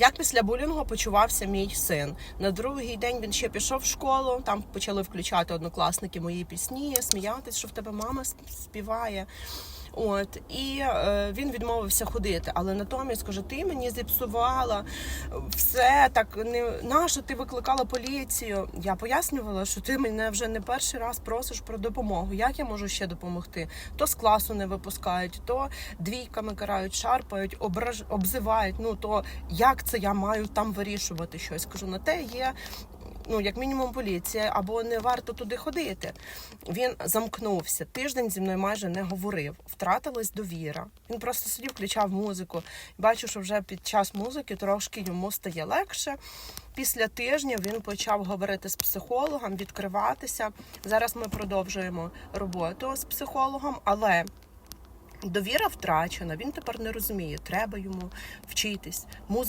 Як після булінгу почувався мій син? На другий день він ще пішов в школу. Там почали включати однокласники мої пісні, сміятись, що в тебе мама співає. От і е, він відмовився ходити, але натомість каже: ти мені зіпсувала все так. Не нащо ти викликала поліцію? Я пояснювала, що ти мене вже не перший раз просиш про допомогу. Як я можу ще допомогти? То з класу не випускають, то двійками карають, шарпають, ображ... обзивають. Ну то як це я маю там вирішувати щось? Кажу, на те є. Ну, як мінімум, поліція, або не варто туди ходити. Він замкнувся. Тиждень зі мною майже не говорив. Втратилась довіра. Він просто сидів, включав музику. Бачу, що вже під час музики трошки йому стає легше. Після тижня він почав говорити з психологом, відкриватися. Зараз ми продовжуємо роботу з психологом, але довіра втрачена. Він тепер не розуміє, треба йому вчитись.